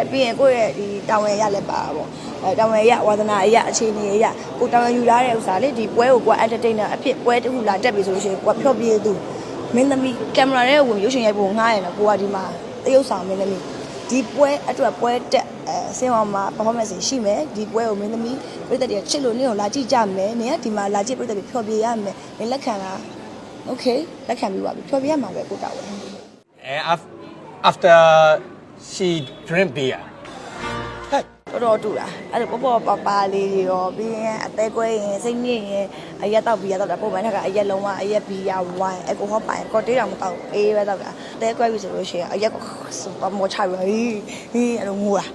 တယ်ပြီးရင်ကိုယ့်ရဲ့ဒီတာဝန်ရလည်းပါတာပေါ့အဲတာဝန်ရဝါသနာအရအခြေအနေအရကိုတာဝန်ယူထားတဲ့ဥစ္စာလေဒီပွဲကိုကို entertainer အဖြစ်ပွဲတစ်ခုလာတက်ပြီဆိုလို့ရှိရင်ကိုကဖျော်ပြသူမင်းသမီးကင်မရာရဲ့ဝင်ရုပ်ရှင်ရိုက်ဖို့ငှားရတယ်ကိုကဒီမှာတရုပ်ဆောင်မင်းသမီးဒီပွဲအတွက်ပွဲတက်အဲဆင်းအောင်မှာ performance ရှိမယ်ဒီပွဲကိုမင်းသမီးပြည်သက်တွေကချစ်လို့နင်းကိုလာကြည့်ကြမယ်နင်ကဒီမှာလာကြည့်ပြည်သက်တွေဖျော်ပြရမယ်နင်လက်ခံလား okay လက်ခံပြီးပါပြီဖျော်ပြရမှာပဲကိုတာဝန် And af- after she drink beer. Hey. တော်တော်တူတာအဲ့ဒါပေါ့ပေါ့ပါပါလေးတွေရောပြီးရင်အသေးကွဲရင်စိတ်ညစ်ရင်အရက်တော့ဘီယာတော့တာပုံမှန်ထက်ကအရက်လုံးဝအရက်ဘီယာဝိုင်းအကိုဟောပိုင်ကော်တေးတောင်မတော့အေးပဲတော့တာအသေးကွဲပြီဆိုလို့ရှိရင်အရက်စပမောချပြီးဟီးဟီးအဲ့လိုငိုတာ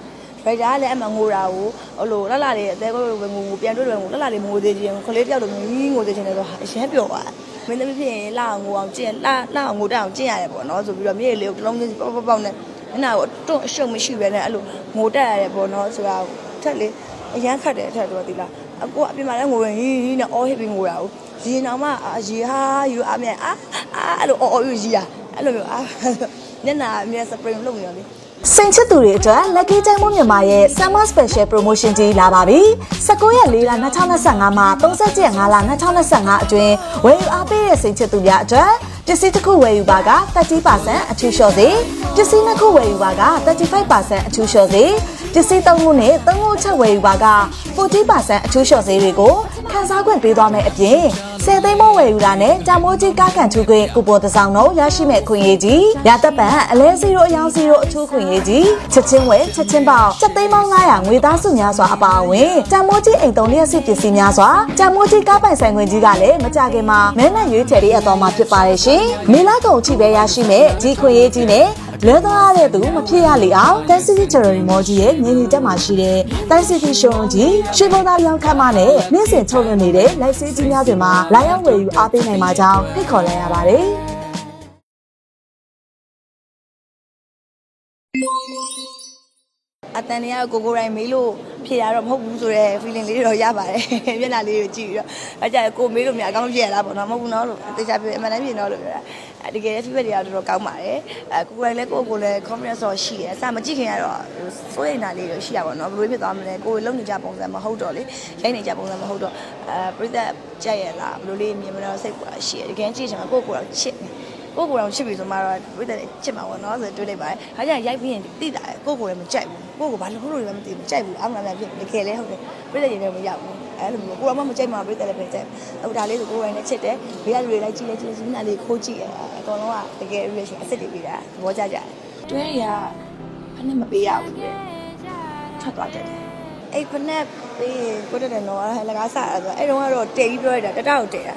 ဘယ်ကြားလဲအမှငိုတာကိုဟိုလိုလှလှလေးအသေးကွဲပဲငိုငိုပြန်တွေ့တယ်ငိုလှလှလေးငိုသေးခြင်းခလေးတယောက်လိုမျိုးဟီးငိုသေးခြင်းလည်းဆိုအရင်ပြောသွားမင်းသမီးဖြစ်ရင်လှအောင်ငိုအောင်ကျင့်လှလှအောင်ငိုတတ်အောင်ကျင့်ရတယ်ပေါ့နော်ဆိုပြီးတော့မြေလေးကိုတစ်လုံးချင်းပေါက်ပေါက်ပေါက်နဲ့ မျက်နှာကိုတွန့်အရှုံမရှိပဲနဲ့အဲ့လိုငိုတတ်ရတယ်ပေါ့နော်ဆိုတာထက်လေအရန်ခတ်တယ်ထက်တော့ဒီလားအကိုအပြင်မှာလည်းငိုရင်ဟီးဟီးနဲ့အော်ဟစ်ပြီးငိုတာကိုရေနောင်မှအာရေဟာယူအမြန်အာအာအဲ့လိုအော်အော်ယူကြီးอ่ะအဲ့လိုမျိုးအာမျက်နှာအမြဲစပရင်လုပ်နေရောလေစိန်ချစ်သူတွေအတွက် Lucky Time မိုးမြန်မာရဲ့ Summer Special Promotion ကြီးလာပါပြီ။19ရက်4လ2025မှာ30ရက်5လ2025အတွင်းဝယ်ယူအားပေးတဲ့စိန်ချစ်သူများအတွက်ပစ္စည်းတစ်ခုဝယ်ယူပါက30%အထူးလျှော့စေ ပစ္စည်းနှစ်ခုဝယ်ယူပါက35%အထူးလျှော့စေပစ္စည်းသုံးခုနဲ့သုံးခုချက်ဝယ်ယူပါက40%အထူးလျှော့စေတွေကိုခန်းစားခွင့်ပေးသွားမယ်အပြင်ဆယ်သိန်းမိုးဝယ်ယူတာနဲ့တာမိုးကြီးကားကန်ထူးခွင့်ကူပွန်တစ်စောင်တော့ရရှိမဲ့ခွင့်ရေးကြီးရသက်ပံအလဲစီရိုအယောင်စီရိုအထူးခွင့်ရေးကြီးချက်ချင်းဝယ်ချက်ချင်းပေါက်ချက်သိန်းပေါင်း900ငွေသားစုများစွာအပါအဝင်တာမိုးကြီးအိမ်သုံးလျက်စစ်ပစ္စည်းများစွာတာမိုးကြီးကားပိုင်ဆိုင်ခွင့်ကြီးကလည်းမကြခင်မှာမဲနဲ့ရွေးချယ်ရအပ်သွားမှာဖြစ်ပါတယ်ရှင်မေလာကုံချိပဲရရှိမဲ့ဒီခွင့်ရေးကြီးနဲ့ လဲသွားရတဲ့သူမဖြစ်ရလေအောင်တန်စီတီချယ်ရီမော်ကြီးရဲ့မြင်းဒီတက်မှာရှိတဲ့တန်စီတီရှုံကြီးရွှေဘုံသားရောင်းခန်းမနဲ့နေ့စဉ်ထုတ်လွှင့်နေတဲ့ live စီးကြီးများတွေမှာလာရောက်ဝယ်ယူအားပေးနိုင်မှာကြောင်းဖိတ်ခေါ်လိုက်ရပါတယ်။အတန်တွေကကိုကိုတိုင်းမေးလို့ဖြေရတော့မဟုတ်ဘူးဆိုတော့ feeling လေးတွေတော့ရပါတယ်မျက်နှာလေးတွေကြည့်ပြီးတော့အဲကြကိုမေးလို့မြအကောင်းဖြေရတာပေါ့နော်မဟုတ်ဘူးနော်လို့တေချာပြအမှန်တမ်းပြင်တော့လို့ပြောတာအဲ တကယ် feedback တွေကတော်တော်ကောင်းပါတယ်အဲကိုကိုတိုင်းလည်းကိုကိုလည်း confidence တော့ရှိတယ်အစမကြည့်ခင်ကတော့စိုးရိမ်တာလေးတွေရှိရပါတော့ဘယ်လိုဖြစ်သွားမလဲကိုယ်လုံးနေကြပုံစံမဟုတ်တော့လေရိုက်နေကြပုံစံမဟုတ်တော့အဲပြိသက်ကြက်ရလားဘယ်လိုလေးမြင်မလို့စိတ်ကွာရှိတယ်တကယ်ကြည့်ချင်မှာကိုကိုကတော့ချစ်နေကိုကိုတော့ချစ်ပြီဆိုမှတော့ဝိသက်ချစ်မှာပေါ့နော်ဆိုတွေးလိုက်ပါတယ်။ဟာကြရိုက်ပြီးရင်တိတာကိုကိုလည်းမကြိုက်ဘူး။ကိုကိုဘာလို့လို့လည်းမသိဘူးမကြိုက်ဘူး။အမှန်တရားဖြစ်တကယ်လည်းဟုတ်တယ်။ဝိသက်ရင်လည်းမရောက်ဘူး။ အဲ့လိုမျိုးကိုတော့မကြိုက်မှဝိသက်လည်းပဲကြိုက်။အခုဒါလေးဆိုကိုရိုင်းနဲ့ချစ်တယ်။ဘေးကလူတွေလိုက်ကြည့်လိုက်ကြည့်စီးနာလေးခိုးကြည့်ရအကောင်လုံးကတကယ် reaction အစ်စ်တွေပေးတာသဘောကျကြတယ်။တွဲရဖနဲ့မပေးရဘူးလေ။ထွက်သွားတယ်။အဲ့ဖနဲ့ပေးကိုတက်တယ်နော်လကားစားအဲ့တော့အဲ့တော့ကတော့တဲပြီးပြောရတာတတကိုတဲတာ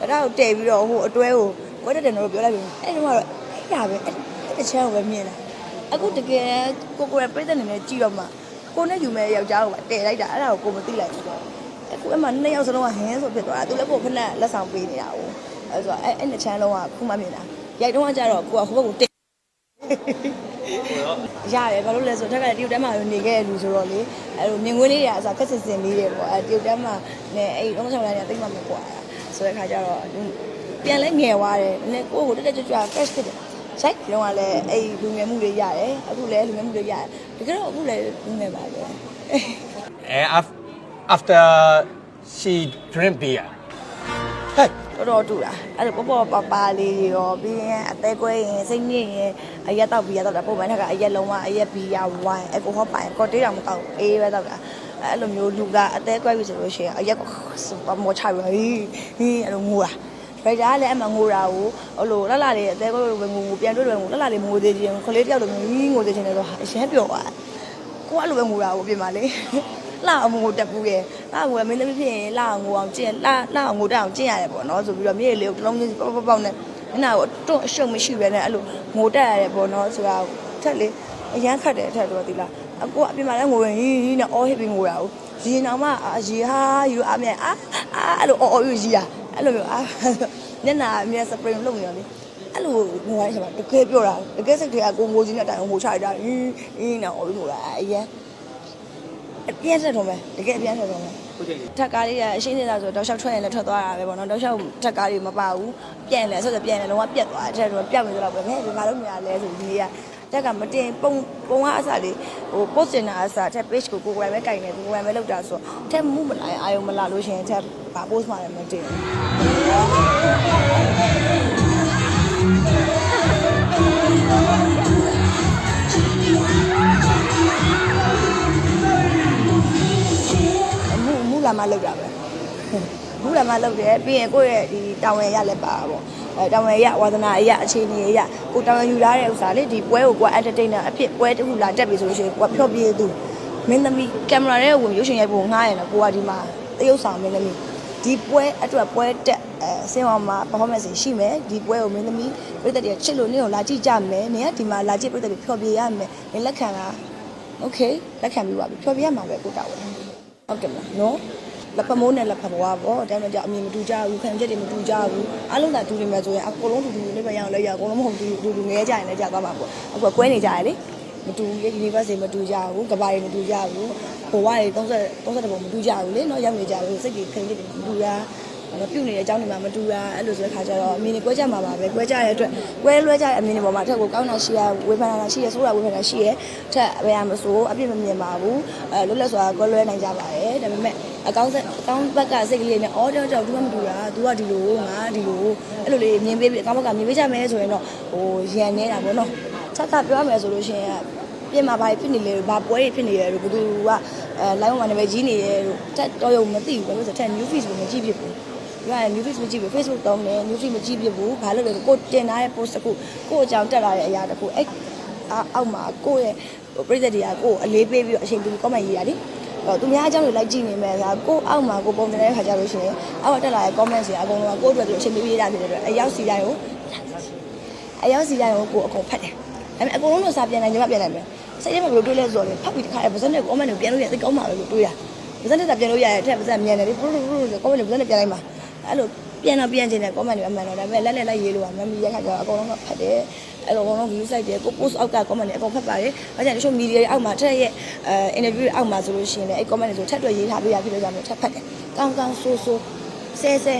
တတကိုတဲပြီးတော့ဟိုအတွဲကိုကိုတက်တယ်နော်ပြောလိုက်ပြီအဲ့တော့ကတော့အဲ့ရပဲအဲ့တစ်ချမ်းကိုပဲမြင်လာအခုတကယ်ကိုကိုရပြည့်တဲ့နေနဲ့ကြည့်တော့မှကိုနဲ့ယူမဲ့ယောက်ျားကိုတဲလိုက်တာအဲ့ဒါကိုကိုမသိလိုက်ဘူးတော့ အခုအမှနှစ်ယောက်စလုံးကဟင်းဆိုဖြစ်သွားတာသူလည်းကိုဖက်လက်ဆောင်ပေးနေတာ哦အဲ့ဆိုအဲ့အဲ့နှစ်ချမ်းလုံးကခုမှမြင်တာရိုက်တော့ကကြတော့ကိုကဟိုဘက်ကိုတဲရတယ်ဘာလို့လဲဆိုတော့ထက်ကတရုတ်တန်းမှာနေခဲ့တဲ့လူဆိုတော့လေအဲ့လိုမြင်ကွင်းလေးတွေအစားခက်စစ်စင်လေးတွေပေါ့အဲတရုတ်တန်းမှာနဲ့အဲ့တော့ဆောင်လိုက်တဲ့တိတ်မှမကွာဆိုတဲ့ခါကျတော့ပြန်လဲငယ်သွားတယ်နည်းကိုကိုတက်တက်ကြွကြွ fresh ဖြစ်တယ်ဆိုင်တော့ကလည်းအဲ့လူငယ်မှုတွေရတယ်အခုလည်းလူငယ်မှုတွေရတယ်တကယ်တော့အခုလည်းလူငယ်ပါပဲ And af- after she drink beer. Hey. တော်တော်တူတာအဲ့ဒါပေါ့ပေါ့ပါပါလေးတွေရောပြီးရင်အသေးကွဲရင်စိတ်ညစ်ရင်အရက်တော့ဘီယာတော့တာပုံမှန်ထက်ကအရက်လုံးဝအရက်ဘီယာဝိုင်းအကိုဟောပိုင်ကော်တေးတောင်မတော့အေးပဲတော့တာအဲ့လိုမျိုးလူကအသေးကွဲပြီဆိုလို့ရှိရင်အရက်စပမောချပြီးဟီးဟီးအဲ့လိုငိုတာဘယ်ကြားလဲအမှငိုတာကိုဟိုလိုလှလှလေးအသေးကွဲပဲငိုငိုပြန်တွေ့တယ်ငိုလှလှလေးငိုသေးခြင်းခလေးတယောက်လိုမျိုးဟီးငိုသေးခြင်းလည်းဆိုအရင်ပြောသွားကိုကအဲ့လိုပဲငိုတာကိုပြင်ပါလေ လာအမငိုတက်ဘူးရဲ့လာငိုရမင်းသမီးဖြစ်ရင်လာငိုအောင်ကျင့်လာလာငိုတက်အောင်ကျင့်ရတယ်ပေါ့နော်ဆိုပြီးတော့မြေလေးကိုတစ်လုံးချင်းပေါက်ပေါက်ပေါက်နဲ့မျက်နှာကိုတွန့်အရှုံမရှိပဲနဲ့အဲ့လိုငိုတက်ရတယ်ပေါ့နော်ဆိုတာထက်လေအရန်ခတ်တယ်ထက်တော့ဒီလားအကိုအပြင်မှာလည်းငိုရင်ဟီးဟီးနဲ့အော်ဟစ်ပြီးငိုတာကိုရေနောင်မှရေဟာယူအမြန်အာအာအဲ့လိုအော်အော်ယူကြီးอ่ะအဲ့လိုမျိုးအာမျက်နှာအမြန်စပရင်လုပ်နေရောလေအဲ့လိုငိုရတဲ့ချိန်မှာတကယ်ပြောတာတကယ်စိတ်တွေကကိုငိုချင်းတဲ့အတိုင်းငိုချရတာဟီးဟီးနဲ့အော်ပြီးငိုတာအရန် အပြင်းဆက်ထုံးမယ်တကယ်အပြင်းဆက်ထုံးမယ်ထက်ကားလေးကအရှင်းနေတာဆိုတော့တောက်လျှောက်ထွက်ရင်လည်းထွက်သွားတာပဲပေါ့နော်တောက်လျှောက်ထက်ကားလေးမပါဘူးပြန့်လဲဆိုတော့ပြန့်လဲလုံးဝပြက်သွားတယ်တဲ့တော့ပြက်နေတော့ပဲဘယ်ဘာလို့မြင်ရလဲဆိုဒီလေးကတက်ကမတင်ပုံပုံကအစားလေးဟို post တင်တာအစားတက် page ကိုကိုယ်ကိုယ်ပဲကင်နေကိုယ်ကိုယ်ပဲလောက်တာဆိုတော့တက်မှုမလာရင်အာယုံမလာလို့ရှိရင်တက်ဘာ post မှလည်းမတင်ဘူး လာမှလောက်တာပဲအခုလာမှလောက်တယ်ပြီးရင်ကိုယ့်ရဲ့ဒီတာဝန်ရလည်းပါပေါ့အဲတာဝန်ရဝါသနာအရအခြေအနေအရကိုတာဝန်ယူထားတဲ့ဥစ္စာလေဒီပွဲကိုကိုက entertainer အဖြစ်ပွဲတစ်ခုလာတက်ပြီဆိုလို့ရှိရင်ကိုကဖျော်ပြသူမင်းသမီးကင်မရာထဲဝင်ရုပ်ရှင်ရိုက်ဖို့ငှားရတော့ကိုကဒီမှာတရုပ်ဆောင်မင်းသမီးဒီပွဲအတွက်ပွဲတက်အဲဆင်းအောင်မှာ performance ရှိမယ်ဒီပွဲကိုမင်းသမီးပြည်သက်တွေချစ်လို့နင်းကိုလာကြည့်ကြမယ်နင်ကဒီမှာလာကြည့်ပြည်သက်တွေဖျော်ပြရမယ်နင်လက်ခံလား okay လက်ခံပြီးပါပြီဖျော်ပြရမှာပဲကိုတာဝန် ဟုတ်တယ်မလားနော်လက်ဖမိုးနဲ့လက်ဖဘွားပေါ့ဒါမှမဟုတ်အမြင်မတူကြဘူးခံချက်တွေမတူကြဘူးအားလုံးသာတူနေမှာဆိုရင်အကုန်လုံးတူတူလေးပဲရအောင်လဲရအကုန်လုံးမဟုတ်တူတူတူငဲကြရင်လည်းကြသွားမှာပေါ့အခုကွဲနေကြရလေမတူဘူး university မတူကြဘူးကဘာတွေမတူကြဘူးဘဝတွေ30 30ပုံမတူကြဘူးလေနော်ရောက်နေကြဘူးစိတ်ကြီးခံချက်တွေမတူတာ မပြုတ်နေတဲ့အကြောင်းတွေမှာမတူတာအဲ့လိုဆိုတဲ့ခါကျတော့အမြင်တွေကွဲကြမှာပါပဲကွဲကြတဲ့အတွက်ကွဲလွဲကြတဲ့အမြင်တွေပေါ်မှာအထက်ကိုကောင်းတာရှိရဝေဖန်တာရှိရဆိုးတာဝေဖန်တာရှိရထက်ဘယ်ရမဆိုအပြစ်မမြင်ပါဘူးအဲလွတ်လပ်စွာကွဲလွဲနိုင်ကြပါတယ်ဒါပေမဲ့အကောင်းဆက်အကောင်းဘက်ကစိတ်ကလေးနဲ့အော်တော့တော့သူကမတူတာ तू ကဒီလိုငါဒီလိုအဲ့လိုလေးမြင်ပေးပြီးအကောင်းဘက်ကမြင်ပေးကြမယ်ဆိုရင်တော့ဟိုရန်နေတာပေါ့နော်ချက်ကပြောရမယ်ဆိုလို့ရှိရင်ပြင်မှာဘာဖြစ်နေလဲဘာပွဲတွေဖြစ်နေလဲလို့ဘယ်သူကအဲ live မှာနာမည်ကြီးနေတယ်လို့တက်တော့ရုံမသိဘူးဘာလို့ဆိုတော့တက် new feed ကိုမကြည့်ဖြစ်ဘူး။ ဒါက new feed မကြည့်ဘူး Facebook တုံးတယ် new feed မကြည့်ဖြစ်ဘူး။ဘာလို့လဲဆိုကိုတင်ထားတဲ့ post တစ်ခုကိုအကြောင်းတက်လာတဲ့အရာတစ်ခုအဲ့အောက်မှာကိုရဲ့ပြည်သက်တွေကကိုအလေးပေးပြီးအချိန်တူ comment ရေးရတယ်။တော့သူများအကြောင်းတွေလိုက်ကြည့်နေမယ်ဆိုတာကိုအောက်မှာကိုပုံတင်တဲ့ခါကျလို့ရှိရင်အောက်ကတက်လာတဲ့ comment တွေအကုန်လုံးကကိုအတွက်သူအချိန်ပေးရေးတာဖြစ်တဲ့အတွက်အရောက်စီတိုင်းကိုအရောက်စီတိုင်းကိုကိုအကုန်ဖတ်တယ်။ဒါပေမဲ့အကုန်လုံးလို့စာပြန်နိုင်ကြမှာပြန်နိုင်မယ်။စိတ်ထဲမှာဘယ်လိုတွေးလဲဆိုတော့ဖတ်ပြီးတခါဗဇက်နဲ့ comment ကိုပြန်လို့ရသိကောင်းပါလို့တွေးတာ။ဗဇက်နဲ့စာပြန်လို့ရတဲ့အထက်ဗဇက်မြန်တယ်လေပရုပရုဆို comment ကိုဗဇက်နဲ့ပြန်လိုက်ပါ။ အဲ့လိုပြန်တော့ပြန်ချင်တယ် comment တွေအမှန်တော့ဒါပေမဲ့လက်လက်လိုက်ရေးလို့ကမမီရခါကျတော့အကုန်လုံးကဖတ်တယ်။အဲ့တော့အကုန်လုံး view site တယ်ကို post အောက်က comment တွေအကုန်ဖတ်ပါတယ်။ဘာကြောင့်တချို့ media တွေအောက်မှာထက်ရဲ့အဲ interview တွေအောက်မှာဆိုလို့ရှိရင်လည်းအဲ့ comment တွေဆိုထက်တွက်ရေးထားပေးရဖြစ်လို့ကြောင့်ထက်ဖတ်တယ်။ကောင်းကောင်းဆိုးဆိုးဆဲဆဲ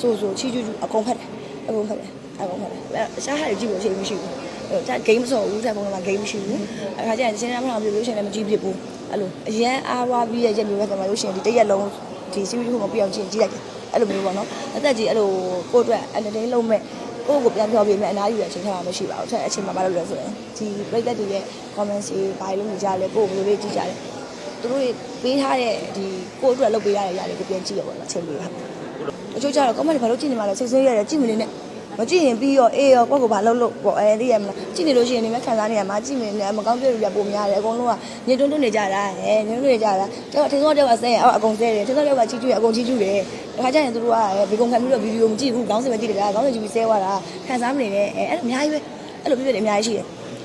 ဆိုးဆိုးချီချူချူအကုန်ဖတ်တယ်။အကုန်ဖတ်တယ်။အကုန်ဖတ်တယ်။အဲ့ရှားဟာတွေကြည့်လို့အချိန်မရှိဘူး။အဲ့ဒါ game မစော်ဘူးတဲ့ပုံက game မရှိဘူး။အခါကျရင်စဉ်းစားမှမပြလို့ရှိရင်လည်းမကြည့်ဖြစ်ဘူး။အဲ့လိုအရန်အားဝါပြီးရဲ့ရက်မျိုးပဲကမှလို့ရှိရင်ဒီတစ်ရက်လုံးဒီ series ကိုမပြအောင်ကြည့်ကြည့်လိုက်တယ်။ အဲ့လိုမျိုးပေါ့နော်။အသက်ကြီးအဲ့လိုကိုယ့်အတွက် entertain လုပ်မဲ့ကိုယ့်ကိုပြန်ပြောပြမယ်အနားယူရအချိန်ထားမှမရှိပါဘူး။အဲ့အချိန်မှာမလုပ်လို့ဆိုရင်ဒီပြိသက်တွေရဲ့ comments တွေဘာလို့လုပ်နေကြလဲကိုယ့်ကိုဘယ်လိုလေးကြည့်ကြလဲ။သူတို့ပေးထားတဲ့ဒီကိုယ့်အတွက်လုပ်ပေးရတဲ့ຢာတွေကိုပြန်ကြည့်ရပါတော့အချိန်လေးပါ။အချို့ကျတော့ comment ဘာလို့ကြည့်နေမှာလဲစိတ်ဆိုးရတယ်ကြည့်မနေနဲ့ မကြည့်ရင်ပြီးရောအေးရောကိုယ့်ကိုဘာလုပ်လို့ပေါ့အဲသိရမလားကြည့်နေလို့ရှိရင်ဒီမဲ့ခံစားနေရမှာကြည့်နေတယ်မကောင်းပြည့်ရပုံများတယ်အကုန်လုံးကညှတွန်းတွန်းနေကြတာဟဲ့ညှတွန်းတွန်းနေကြတာတော့ထင်စောတော့ဆဲရင်အကုန်ဆဲတယ်ထင်စောတော့ကချီကျူးရအကုန်ချီကျူးတယ်တခါကျရင်သူတို့ကဘေကုံခံပြီးတော့ဗီဒီယိုမကြည့်ဘူးခေါင်းစဉ်ပဲကြည့်တယ်ဗျာခေါင်းစဉ်ကြည့်ပြီးဆဲသွားတာခံစားမနေနဲ့အဲအဲ့လိုအများကြီးပဲအဲ့လိုပြည့်ပြည့်အများကြီးရှိတယ်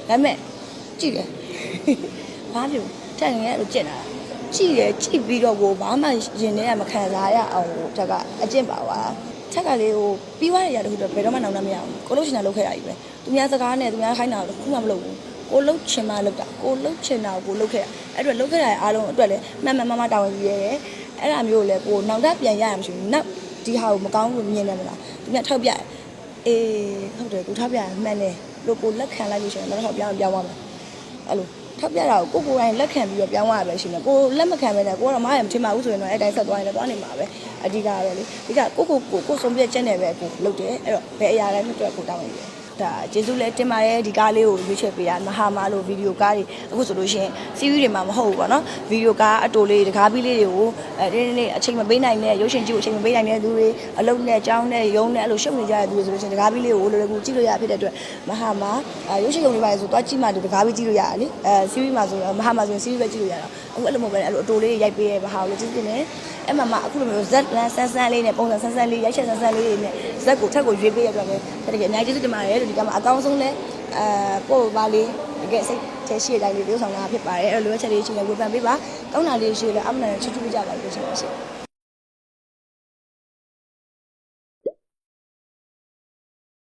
ဒါပေမဲ့ကြည့်တယ်ဘာဖြစ်ထက်ငယ်အဲ့လိုကြက်တာကြည့်တယ်ကြည့်ပြီးတော့ကိုဘာမှရင်ထဲကမခံစားရအောင်ဟိုတက်ကအကျင့်ပါပါ ချက်ကလေးကိုပြီးသွားတဲ့ຢာတခုတော့ဘယ်တော့မှနောင်တမရဘူးကိုလို့ချင်တာလုပ်ခဲ့တာကြီးပဲသူများစကားနဲ့သူများခိုင်းတာတော့ခုမှမလုပ်ဘူးကိုလှုပ်ချင်မှလှုပ်တာကိုလှုပ်ချင်တာကိုလှုပ်ခဲ့တာအဲ့တော့လှုပ်ခဲ့တာရဲ့အားလုံးအတွက်လည်းမှန်မှန်မှန်မှန်တာဝန်ယူရတယ်အဲ့ဒါမျိုးလည်းကိုနောက်တက်ပြန်ရရမှရှိဘူးနောက်ဒီဟာကိုမကောင်းလို့မြင်တယ်မလားသူများထောက်ပြတယ်အေးဟုတ်တယ်ကိုထောက်ပြတယ်မှန်တယ်လို့ကိုလက်ခံလိုက်လို့ရှိရင်တော့ထောက်ပြအောင်ပြောင်းသွားမှာအဲ့လို ထောက်ပြတာကိုကိုကိုယ်တိုင်လက်ခံပြီးတော့ပြောင်းသွားရပဲရှိမယ်ကိုလက်မခံပဲနဲ့ကိုကတော့မရမထင်ပါဘူးဆိုရင်တော့အဲ့တိုင်းဆက်သွားရင်လည်းသွားနေမှာပဲအဓိကကတော့လေဒီကကိုကိုကိုကိုဆုံးပြချက်နဲ့ပဲကိုလုပ်တယ်အဲ့တော့ဘယ်အရာတိုင်းမတွေ့ကိုတောင်းနေတယ် ဒါကျေးဇူးလည်းတင်ပါတယ်ဒီကားလေးကိုရွေးချယ်ပေးတာမဟာမာလို့ဗီဒီယိုကားတွေအခုဆိုလို့ရှိရင် series တွေမှာမဟုတ်ဘူးပေါ့နော်ဗီဒီယိုကားအတိုလေးတကားပြီးလေးတွေကိုအဲဒီနေ့အချိန်မပေးနိုင်တဲ့ရုပ်ရှင်ကြည့်ကိုအချိန်မပေးနိုင်တဲ့သူတွေအလုံးနဲ့ကြောင်းနဲ့ရုံးနဲ့အဲ့လိုရှုပ်နေကြတဲ့သူတွေဆိုလို့ရှိရင်တကားပြီးလေးကိုလိုလိုကူကြည့်လို့ရဖြစ်တဲ့အတွက်မဟာမာရုပ်ရှင်ရုံတွေပါဆိုတော့ကြည့်မှတကားပြီးကြည့်လို့ရတယ်လေအဲ series မှာဆိုမဟာမာဆိုရင် series ပဲကြည့်လို့ရတာအခုအဲ့လိုမဟုတ်ပဲအဲ့လိုအတိုလေးရိုက်ပေးရဲ့မဟာကိုလည်းကြည့်တင်တယ် အဲ့မှာမှအခုလိုမျိုးဇက်လန်ဆန်းဆန်းလေးနဲ့ပုံစံဆန်းဆန်းလေးရိုက်ချက်ဆန်းဆန်းလေးတွေနဲ့ဇက်ကိုထက်ကိုရွေးပေးရတဲ့အတွက်ပဲတကယ်အများကြီးကျေးဇူးတင်ပါတယ်လို့ဒီကမှာအကောင်းဆုံးလဲအဲပို့ပါလေးတကယ်စိတ်ထဲရှိတဲ့အတိုင်းလေးပြောဆောင်တာဖြစ်ပါတယ်အဲ့လိုလိုချက်လေးရှိနေဝေဖန်ပေးပါကောင်းတာလေးရှိလဲအမှန်တန်ချွတ်ချွတ်ကြပါလို့ပြောချင်ပါရှင်